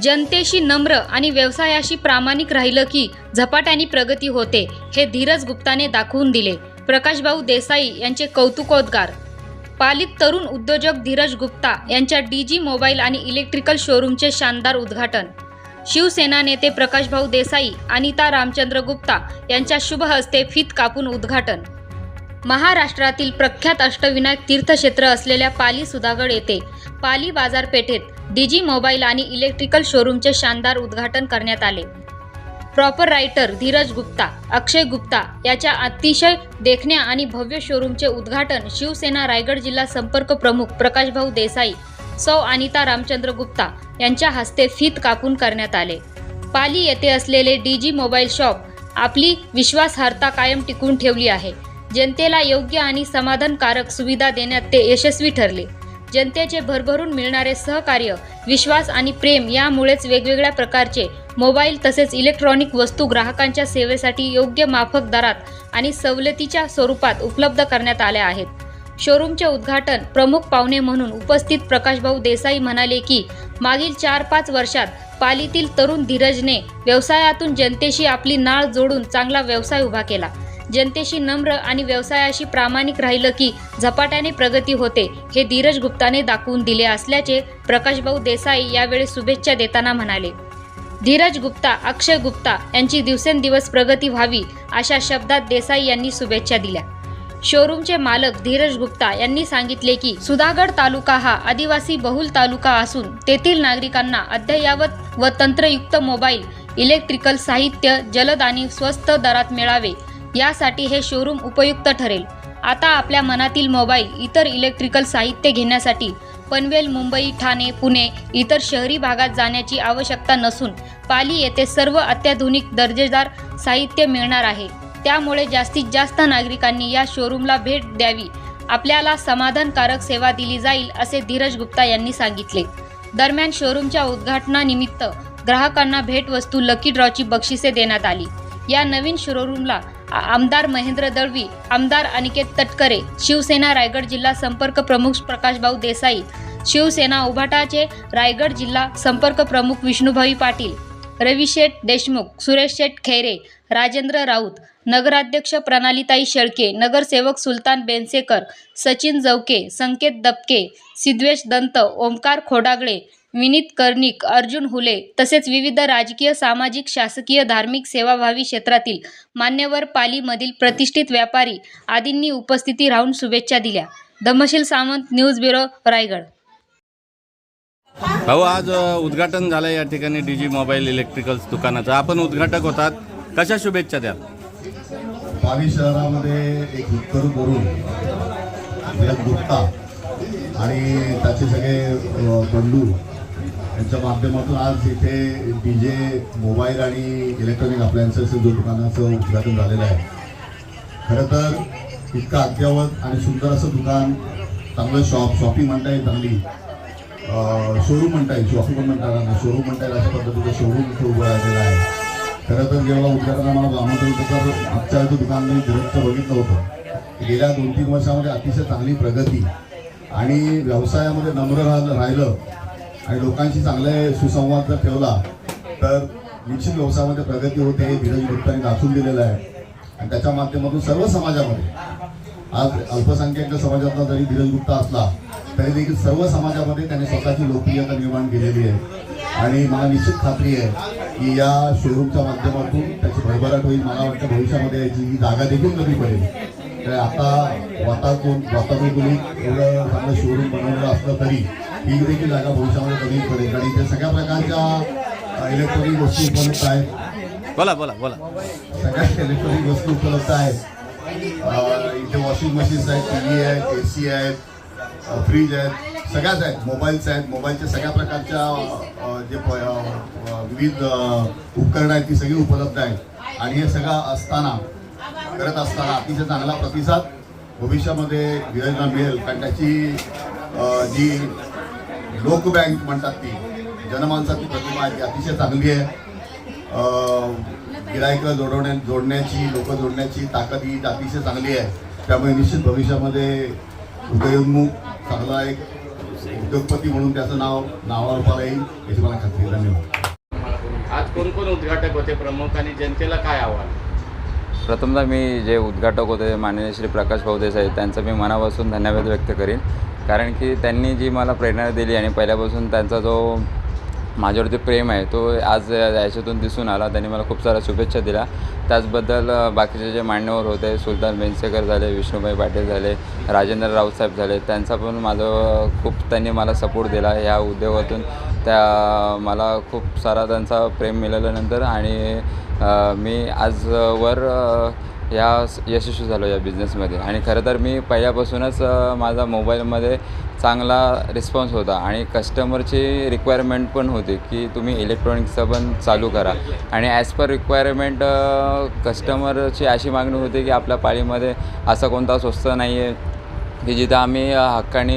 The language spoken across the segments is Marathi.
जनतेशी नम्र आणि व्यवसायाशी प्रामाणिक राहिलं की झपाट्याने प्रगती होते हे धीरज गुप्ताने दाखवून दिले. प्रकाशभाऊ देसाई यांचे कौतुकोद्गार. पालित तरुण उद्योजक धीरज गुप्ता यांच्या डीजी मोबाईल आणि इलेक्ट्रिकल शोरूमचे शानदार उद्घाटन. शिवसेना नेते प्रकाशभाऊ देसाई अनिता रामचंद्र गुप्ता यांच्या शुभ हस्ते फित कापून उद्घाटन. महाराष्ट्रातील प्रख्यात अष्टविनायक तीर्थक्षेत्र असलेल्या पाली सुधागड येथे पाली बाजारपेठेत डीजी मोबाईल आणि इलेक्ट्रिकल शोरूमचे शानदार उद्घाटन करण्यात आले. प्रॉपर रायटर धीरज गुप्ता अक्षय गुप्ता याच्या अतिशय देखण्या आणि भव्य शोरूमचे उद्घाटन शिवसेना रायगड जिल्हा संपर्क प्रमुख प्रकाशभाऊ देसाई सौ अनिता रामचंद्र गुप्ता यांच्या हस्ते फीत कापून करण्यात आले. पाली येथे असलेले डीजी मोबाईल शॉप आपली विश्वासार्हता कायम टिकून ठेवली आहे. जनतेला योग्य आणि समाधानकारक सुविधा देण्यात ते यशस्वी ठरले. जनतेचे भरभरून मिळणारे सहकार्य विश्वास आणि प्रेम यामुळेच वेगवेगळ्या प्रकारचे मोबाईल तसेच इलेक्ट्रॉनिक वस्तू ग्राहकांच्या सेवेसाठी योग्य माफक दरात आणि सवलतीच्या स्वरूपात उपलब्ध करण्यात आल्या आहेत. शोरूमचे उद्घाटन प्रमुख पाहुणे म्हणून उपस्थित प्रकाशभाऊ देसाई म्हणाले की मागील चार पाच वर्षात पालीतील तरुण धीरजने व्यवसायातून जनतेशी आपली नाळ जोडून चांगला व्यवसाय उभा केला. जनतेशी नम्र आणि व्यवसायाशी प्रामाणिक राहिलं की झपाट्याने प्रगती होते हे धीरज गुप्ताने दाखवून दिले असल्याचे प्रकाशभाऊ देसाई यावेळी शुभेच्छा देताना म्हणाले. धीरज गुप्ता अक्षय गुप्ता यांची दिवसेंदिवस प्रगती व्हावी अशा शब्दात देसाई यांनी शुभेच्छा दिल्या. शोरूमचे मालक धीरज गुप्ता यांनी सांगितले की सुधागड तालुका हा आदिवासी बहुल तालुका असून तेथील नागरिकांना अद्ययावत व तंत्रयुक्त मोबाईल इलेक्ट्रिकल साहित्य जलद आणि स्वस्त दरात मिळावे यासाठी हे शोरूम उपयुक्त ठरेल. आता आपल्या मनातील मोबाईल इतर इलेक्ट्रिकल साहित्य घेण्यासाठी पनवेल मुंबई ठाणे पुणे इतर शहरी भागात जाण्याची आवश्यकता नसून पाली येथे सर्व अत्याधुनिक दर्जेदार साहित्य मिळणार आहे. त्यामुळे जास्तीत जास्त नागरिकांनी या शोरूमला भेट द्यावी. आपल्याला समाधानकारक सेवा दिली जाईल असे धीरज गुप्ता यांनी सांगितले. दरम्यान शोरूमच्या उद्घाटनानिमित्त ग्राहकांना भेटवस्तू लकी ड्रॉची बक्षिसे देण्यात आली. या नवीन शोरूमला आमदार महेंद्र दळवी आमदार अनिकेत तटकरे शिवसेना रायगड जिल्हा संपर्क प्रमुख प्रकाशभाऊ देसाई शिवसेना उभाटाचे रायगड जिल्हा संपर्क प्रमुख विष्णुभाई पाटील रविशेठ देशमुख सुरेश शेठ खैरे राजेंद्र राऊत नगराध्यक्ष प्रणालीताई शेळके नगरसेवक सुलतान बेनसेकर सचिन जवके संकेत दबके सिद्वेश दंत ओमकार खोडागळे विनीत कर्णिक अर्जुन हुले तसेच विविध राजकीय सामाजिक शासकीय धार्मिक सेवाभावी क्षेत्रातील मान्यवर पालीमधील प्रतिष्ठित व्यापारी आदींनी उपस्थिती राहून शुभेच्छा दिल्या. Dhamshil Samant news bureau Raigad. भाऊ आज उद्घाटन झालं या ठिकाणी डी जी मोबाईल इलेक्ट्रिकल्स दुकानाचं. आपण उद्घाटक होतात. कशा शुभेच्छा द्याल? पाली शहरामध्ये एक उत्तर करून गुप्ता आणि त्याचे सगळे बंधू यांच्या माध्यमातून आज इथे डी जे मोबाईल आणि इलेक्ट्रॉनिक अप्लायन्सेस दुकानाचं उद्घाटन झालेलं आहे. खरं तर इतकं अद्ययावत आणि सुंदर असं दुकान चांगलं शॉप शॉपिंग म्हणता येईल चांगली. शोरूम म्हणता येईल शॉपिंग पण म्हणता येणार शोरूम म्हणता येईल अशा पद्धतीचं शोरूम इथे उभं राहिलेलं आहे. खरं तर जेव्हा उद्घाटनाला मला आमंत्रण होतं तर दुकान मी डिरेक्टचं बघितलं होतं. गेल्या दोन तीन वर्षामध्ये अतिशय चांगली प्रगती आणि व्यवसायामध्ये नम्र राहिलं. आणि लोकांशी चांगले सुसंवाद जर ठेवला तर निश्चित व्यवसायामध्ये प्रगती होते हे धीरज गुप्तांनी दाखवून दिलेलं आहे. आणि त्याच्या माध्यमातून सर्व समाजामध्ये आज अल्पसंख्याक समाजातला जरी धीरज गुप्ता असला तरी देखील सर्व समाजामध्ये त्याने स्वतःची लोकप्रियता निर्माण केलेली आहे. आणि मला निश्चित खात्री आहे की या शोरूमच्या माध्यमातून त्याची भरभराट होईल मला वाटतं भविष्यामध्ये याची ही जागा देखील कमी पडेल. तर आता वातावरण वातावरण एवढं चांगलं शोरूम बनवलं असलं तरी ही देखील जागा भविष्यामध्ये कमी पडेल. आणि इथे सगळ्या प्रकारच्या इलेक्ट्रॉनिक वस्तू उपलब्ध आहेत. बोला बोला बोला. सगळ्या इलेक्ट्रॉनिक वस्तू उपलब्ध आहेत. इथे वॉशिंग मशीन्स आहेत टी व्ही आहेत ए सी आहेत फ्रीज आहेत सगळ्याच आहेत. मोबाईल्स आहेत. मोबाईलच्या सगळ्या प्रकारच्या जे विविध उपकरणं आहेत ती सगळी उपलब्ध आहेत. आणि हे सगळं असताना करत असताना अतिशय चांगला प्रतिसाद भविष्यामध्ये धीरजला मिळेल? कारण त्याची जी लोक बँक म्हणतात ती जनमानसाची प्रतिमा आहे ती अतिशय चांगली आहे. गिरायकं जोडवण्या जोडण्याची लोक जोडण्याची ताकद ही अतिशय चांगली आहे. त्यामुळे निश्चित भविष्यामध्ये उदयोन्मुख चांगला एक उद्योगपती म्हणून त्याचं नाव नावारूपाला येईल याची मला खात्री. धन्यवाद. आज कोण कोण उद्घाटक होते प्रमुख आणि जनतेला काय आव्हान? प्रथमतः मी जे उद्घाटक होते माननीय श्री प्रकाश भाऊ देसाई त्यांचं मी मनापासून धन्यवाद व्यक्त करीन. कारण की त्यांनी जी मला प्रेरणा दिली आणि पहिल्यापासून त्यांचा जो माझ्यावरती प्रेम आहे तो आज याच्यातून दिसून आला. त्यांनी मला खूप साऱ्या शुभेच्छा दिल्या. त्याचबद्दल बाकीचे जे मान्यवर होते सुलतान बेनसेकर झाले विष्णुभाई पाटील झाले राजेंद्र राऊतसाहेब झाले त्यांचा पण माझं खूप त्यांनी मला सपोर्ट दिला. ह्या उद्योगातून त्या मला खूप सारा त्यांचा प्रेम मिळाल्यानंतर आणि मी आजवर या यशस्वी झालो या बिझनेसमध्ये आणि खरं तर मी पहिल्यापासूनच माझा मोबाईलमध्ये चांगला रिस्पॉन्स होता. आणि कस्टमरची रिक्वायरमेंट पण होती की तुम्ही इलेक्ट्रॉनिक्सचं पण चालू करा. आणि ॲज पर रिक्वायरमेंट कस्टमरची अशी मागणी होती की आपल्या पाळीमध्ये असा कोणता स्वस्त नाही आहे की जिथं आम्ही हक्काने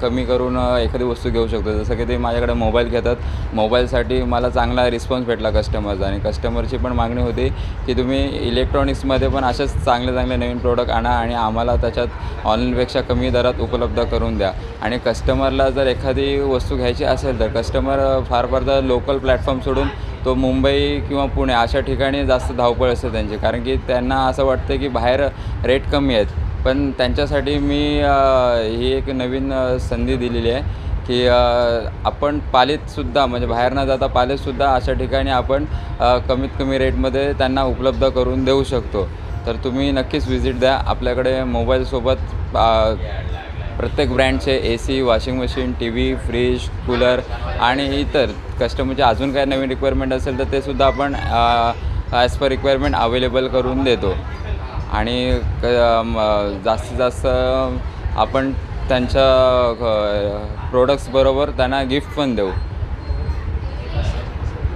कमी करून एखादी वस्तू घेऊ शकतो. जसं की ते माझ्याकडे मोबाईल घेतात. मोबाईलसाठी मला चांगला रिस्पॉन्स भेटला कस्टमरचा आणि कस्टमरची पण मागणी होती की तुम्ही इलेक्ट्रॉनिक्समध्ये पण असेच चांगले चांगले नवीन प्रोडक्ट आणा आणि आम्हाला त्याच्यात ऑनलाईनपेक्षा कमी दरात उपलब्ध करून द्या. आणि कस्टमरला जर एखादी वस्तू घ्यायची असेल तर कस्टमर फार फार तर लोकल प्लॅटफॉर्म सोडून तो मुंबई किंवा पुणे अशा ठिकाणी जास्त धावपळ असते त्यांची. कारण की त्यांना असं वाटतं की बाहेर रेट कमी आहेत. पण त्यांच्यासाठी मी ही एक नवीन संधी दिलेली आहे की आपण पालीतसुद्धा म्हणजे बाहेर न जाता पालीतसुद्धा अशा ठिकाणी आपण कमीत कमी रेटमध्ये त्यांना उपलब्ध करून देऊ शकतो. तर तुम्ही नक्कीच व्हिजिट द्या. आपल्याकडे मोबाईलसोबत प्रत्येक ब्रँडचे A C washing machine T V fridge cooler आणि इतर कस्टमरचे अजून काय नवीन रिक्वायरमेंट असेल तर ते सुद्धा आपण ॲज पर रिक्वायरमेंट अवेलेबल करून देतो. आणि क जास्तीत जास्त आपण त्यांच्या प्रोडक्ट्सबरोबर त्यांना गिफ्ट पण देऊ.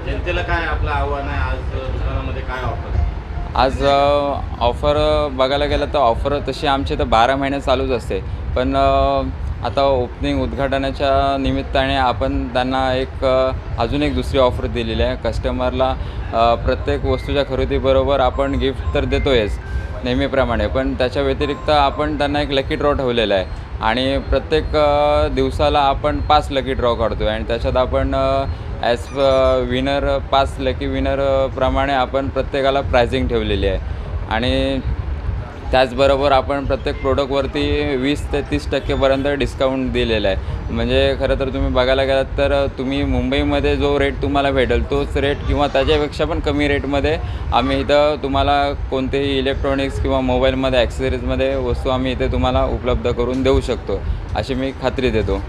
जनतेला काय आपलं आव्हान आहे? आज दुकानामध्ये काय ऑफर आज ऑफर बघायला गेलं तर ऑफर तशी आमची तर बारा महिने चालूच असते. पण आता ओपनिंग उद्घाटनाच्या निमित्ताने आपण त्यांना एक अजून एक दुसरी ऑफर दिलेली आहे. कस्टमरला प्रत्येक वस्तूच्या खरेदीबरोबर आपण गिफ्ट तर देतोयच. नेहमीप्रमाणे. पण त्याच्या व्यतिरिक्त आपण त्यांना एक लकी ड्रॉ ठेवलेला आहे. आणि प्रत्येक दिवसाला आपण पाच लकी ड्रॉ काढतो आहे आणि त्याच्यात आपण ॲज विनर पाच लकी विनर प्रमाणे आपण प्रत्येकाला प्रायझिंग ठेवलेली आहे. आणि त्याचबरोबर आपण प्रत्येक प्रोडक्टवरती वीस ते तीस टक्केपर्यंत डिस्काउंट दिलेला आहे. म्हणजे खरं तर तुम्ही बघायला गेलात तर तुम्ही मुंबईमध्ये जो रेट तुम्हाला भेटेल तोच रेट किंवा त्याच्यापेक्षा पण कमी रेटमध्ये आम्ही इथं तुम्हाला कोणतेही इलेक्ट्रॉनिक्स किंवा मोबाईलमध्ये ॲक्सेसरीजमध्ये वस्तू आम्ही इथे तुम्हाला उपलब्ध करून देऊ शकतो अशी मी खात्री देतो.